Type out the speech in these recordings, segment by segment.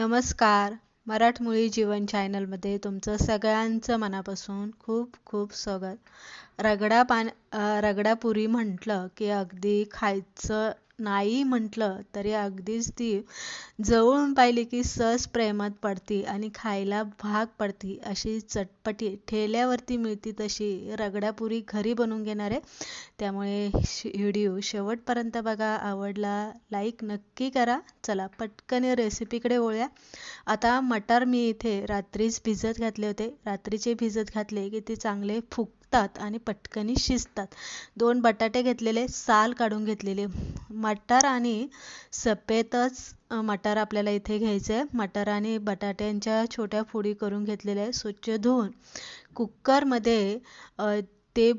नमस्कार. मराठमोळी जीवन चॅनलमध्ये तुमचं सगळ्यांचं मनापासून खूप खूप स्वागत. रगडा पान रगडापुरी म्हटलं की अगदी खायचं नाही म्हटलं तरी अगदीच ती जवळून पाहिली की सहज प्रेमात पडती आणि खायला भाग पडती. अशी चटपटी ठेल्यावरती मिळती तशी. रगडापुरी घरी बनवून घेणार. आहे त्यामुळे व्हिडिओ शेवटपर्यंत बघा. आवडला लाईक नक्की करा. चला पटकन रेसिपीकडे वळूया. आता मटार मी इथे रात्रीच भिजत घातले होते. रात्रीचे भिजत घातले की ते चांगले फुक आणि पटकनी शिजतात. दोन बटाटे घेतलेले साल काढून घेतलेले. मटार आणि सफेदच मटार आपल्याला इथे घ्यायचं आहे मटार आणि बटाट्यांच्या छोट्या फोडी करून घेतलेल्या आहे स्वच्छ धुवून कुकरमध्ये ते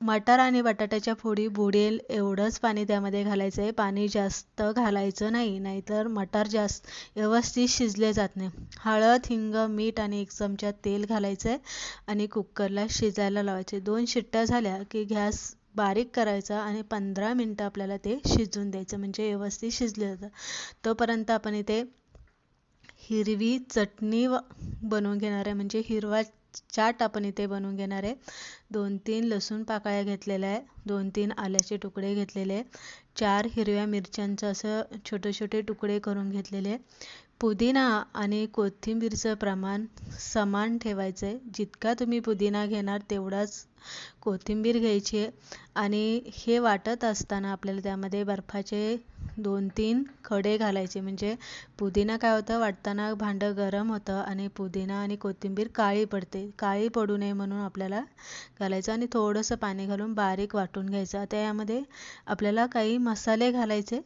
मटार आणि बटाट्याच्या फोडी बुडेल एवढंच पाणी त्यामध्ये घालायचं आहे पाणी जास्त घालायचं नाही नाहीतर मटार जास्त व्यवस्थित शिजले जात नाही. हळद हिंग मीठ आणि एक चमचा तेल घालायचं आहे आणि कुकरला शिजायला लावायचे दोन शिट्ट्या झाल्या की गॅस बारीक करायचा आणि पंधरा मिनटं आपल्याला ते शिजून द्यायचं म्हणजे व्यवस्थित शिजले जातं. तोपर्यंत आपण इथे हिरवी चटणी बनवून घेणार आहे. म्हणजे हिरवा चाट आपण इथे बनवून घेणार आहे. दोन तीन लसूण पाकळ्या घेतलेल्या आहे. दोन तीन आल्याचे तुकडे घेतलेले चार हिरव्या मिरच्यांचं असं छोटे छोटे तुकडे करून घेतलेले पुदिना आणि कोथिंबीरचं प्रमाण समान ठेवायचं आहे जितका तुम्ही पुदिना घेणार तेवढाच कोथिंबीर घ्यायची आहे. आणि हे वाटत असताना आपल्याला त्यामध्ये बर्फाचे दोन तीन खडे घालायचे. म्हणजे पुदिना काय होतं? वाटताना भांडं गरम होतं आणि पुदिना आणि कोथिंबीर काळी पडते. काळी पडू नये म्हणून आपल्याला घालायचं आणि थोडंसं पाणी घालून बारीक वाटून घ्यायचं. आता यामध्ये आपल्याला काही मसाले घालायचे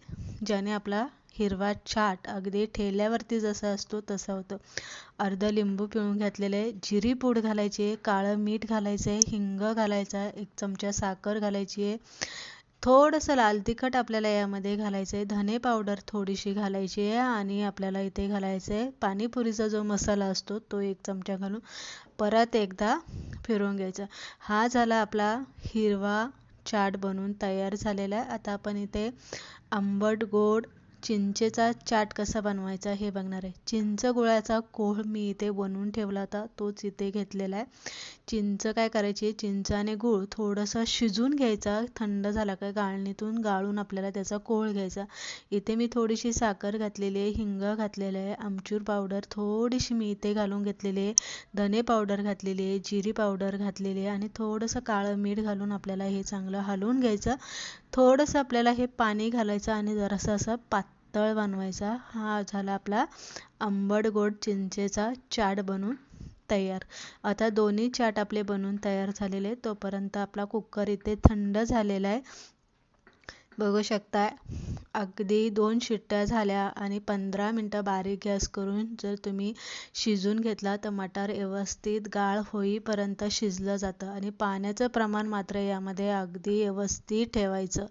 ज्याने आपला हिरवा चाट अगदी ठेल्यावरती जसा असतो तसा होतो. अर्ध लिंबू पिळून घेतलेले जिरी पूड घालायची आहे काळं मीठ घालायचं आहे हिंग घालायचा एक चमचा साखर घालायची आहे थोडंसं लाल तिखट आपल्याला यामध्ये घालायचं आहे धने पावडर थोडीशी घालायची आहे आणि आपल्याला इथे घालायचं आहे. पाणीपुरीचा जो मसाला असतो तो एक चमचा घालून परत एकदा फिरवून घ्यायचा. हा झाला आपला हिरवा चाट बनवून तयार झालेला आहे. आता आपण इथे आंबट गोड चिंचेचा चाट कसा बनवायचा हे बघणार आहे. चिंच गुळाचा कोळ मी इथे बनवून ठेवला होता. तोच इथे घेतलेला आहे. चिंच काय करायची? चिंच आणि गूळ थोडंसं शिजून घ्यायचा. थंड झाला का गाळणीतून गाळून आपल्याला त्याचा कोळ घ्यायचा. इथे मी थोडीशी साखर घातलेली आहे हिंग घातलेलं आहे आमचूर पावडर थोडीशी मी इथे घालून घेतलेली आहे धने पावडर घातलेली आहे जिरी पावडर घातलेली आहे आणि थोडंसं काळं मीठ घालून आपल्याला हे चांगलं हलवून घ्यायचं. थोडंसं आपल्याला हे पाणी घालायचं आणि जरासं असं पातळ बनवायचा. हा झाला आपला आंबट गोड चिंचेचा चाट बनून तयार. आता दोन्ही चाट आपले बनवून तयार झालेले तोपर्यंत आपला कुकर इथे थंड झालेला आहे. बघू शकता अगदी दोन शिट्ट्या झाल्या आणि पंधरा मिनटं बारीक गॅस करून जर तुम्ही शिजून घेतला तर मटार व्यवस्थित गाळ होईपर्यंत शिजलं जातं आणि पाण्याचं प्रमाण मात्र यामध्ये अगदी व्यवस्थित ठेवायचं.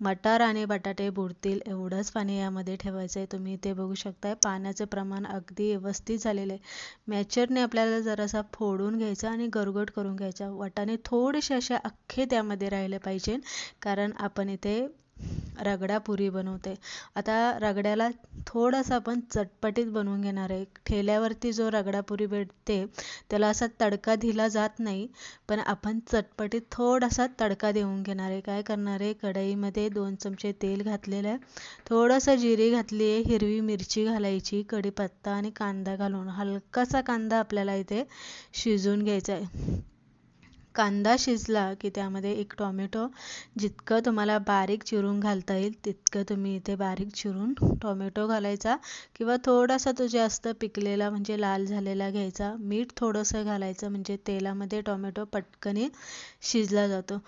मटार आणि बटाटे बुडतील एवढंच पाणी यामध्ये ठेवायचं आहे तुम्ही इथे बघू शकताय. पाण्याचं प्रमाण अगदी व्यवस्थित झालेलं आहे. मॅचरने आपल्याला जरासा फोडून घ्यायचा आणि गरगट करून घ्यायचा. वाटाणे थोडेसे असे अख्खे त्यामध्ये राहिले पाहिजे कारण आपण इथे रगडा पुरी बनवते. आता रगड्याला थोडंसं आपण चटपटीत बनवून घेणार आहे. ठेल्यावरती जो रगडा पुरी भेटते त्याला असा तडका दिला जात नाही पण आपण चटपटीत थोडासा तडका देऊन घेणार आहे. काय करणार आहे? कढईमध्ये दोन चमचे तेल घातलेलं आहे. थोडंसं जिरी घातली आहे हिरवी मिरची घालायची कढीपत्ता आणि कांदा घालून. हलकासा कांदा आपल्याला इथे शिजून घ्यायचा आहे. कांदा शिजला की त्यामध्ये एक टॉमॅटो जितकं तुम्हाला बारीक चिरून घालता येईल तितकं तुम्ही इथे बारीक चिरून टॉमॅटो घालायचा किंवा थोडासा तो जास्त पिकलेला म्हणजे लाल झालेला घ्यायचा. मीठ थोडंसं घालायचं म्हणजे तेलामध्ये टॉमॅटो पटकनी शिजला जातो.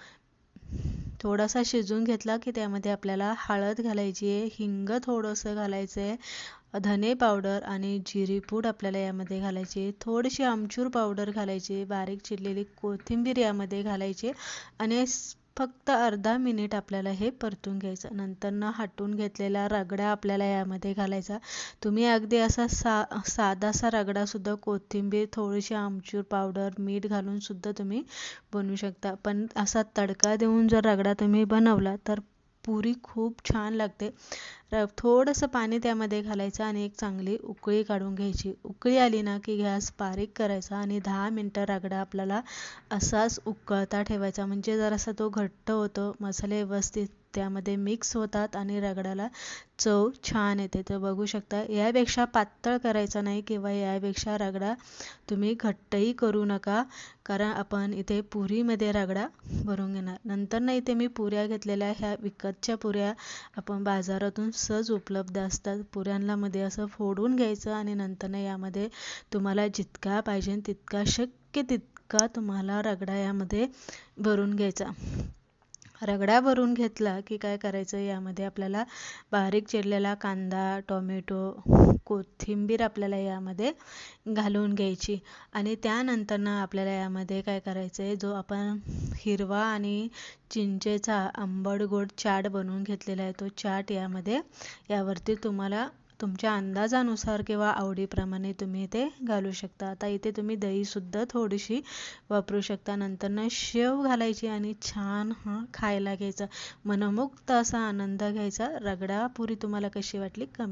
थोडासा शिजून घेतला की त्यामध्ये आपल्याला हळद घालायची आहे हिंग थोडंसं घालायचं आहे. धने पावडर आणि जिरी पूड आपल्याला यामध्ये घालायचे. थोडीशी आमचूर पावडर घालायची बारीक चिरलेली कोथिंबीर यामध्ये घालायची आणि फक्त अर्धा मिनिट आपल्याला हे परतून घ्यायचं. नंतर हटून घेतलेला रगडा आपल्याला यामध्ये घालायचा. तुम्ही अगदी असा सा साधासा रगडासुद्धा कोथिंबीर थोडीशी आमचूर पावडर मीठ घालून सुद्धा तुम्ही बनवू शकता. पण असा तडका देऊन जर रगडा तुम्ही बनवला तर पुरी खूप छान लागते. र थोडंसं पाणी त्यामध्ये घालायचं आणि एक चांगली उकळी काढून घ्यायची. उकळी आली ना की गॅस बारीक करायचा आणि दहा मिनटं रगडा आपल्याला असाच उकळता ठेवायचा. म्हणजे जरासा तो घट्ट होतो मसाले व्यवस्थित त्यामध्ये मिक्स होतात आणि रगडाला चव छान येते. तर बघू शकता यापेक्षा पातळ करायचा नाही किंवा यापेक्षा रगडा तुम्ही घट्टही करू नका. कारण आपण इथे पुरीमध्ये रगडा भरून घेणार. नंतर ना इथे मी पुऱ्या घेतलेल्या ह्या विकतच्या पुऱ्या आपण बाजारातून सहज उपलब्ध असतात. पुऱ्यांलामध्ये असं फोडून घ्यायचं आणि नंतर ना यामध्ये तुम्हाला जितका पाहिजे तितका शक्य तितका तुम्हाला रगडा यामध्ये भरून घ्यायचा. रगडा भरून घेतला की काय करायचं यामध्ये आपल्याला बारीक चिरलेला कांदा टोमॅटो कोथिंबीर आपल्याला यामध्ये घालून घ्यायची. आणि त्यानंतर ना आपल्याला यामध्ये काय करायचं आहे जो आपण हिरवा आणि चिंचेचा आंबट गोड चाट बनवून घेतलेला आहे तो चाट यामध्ये यावरती तुम्हाला तुमच्या अंदाजानुसार किंवा आवडीप्रमाणे तुम्ही ते घालू शकता. आता इथे तुम्ही दहीसुद्धा थोडीशी वापरू शकता. नंतर शेव घालायची आणि छान हा खायला घ्यायचा. मनमुक्त असा आनंद घ्यायचा. रगडा पुरी तुम्हाला कशी वाटली? कमी